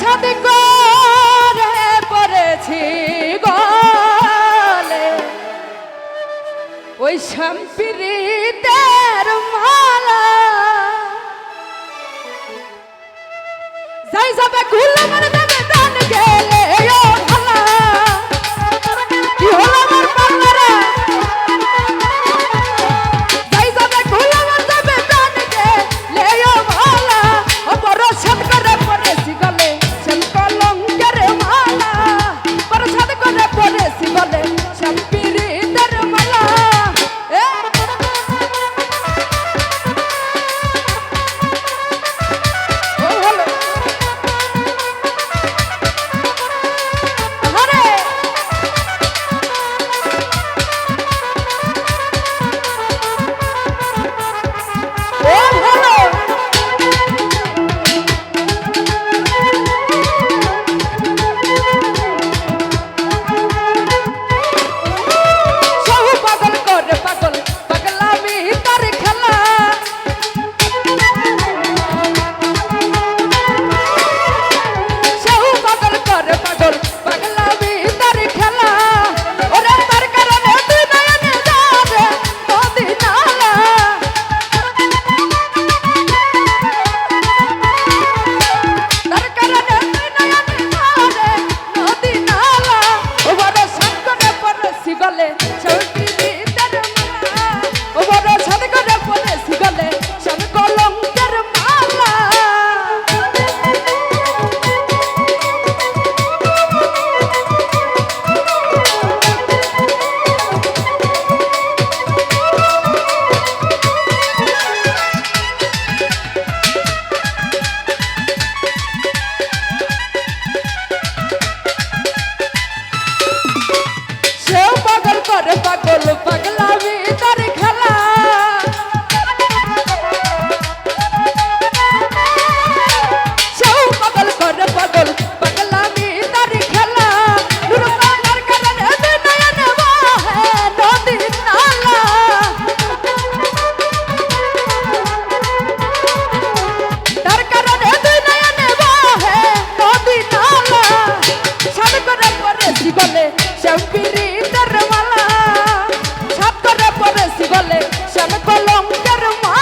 সাথে করে পড়েছি গলে। ওই সম্প্রীতের মালা। যাই যাবে ঘুরলো মানে করে পাগল পাগল வரும்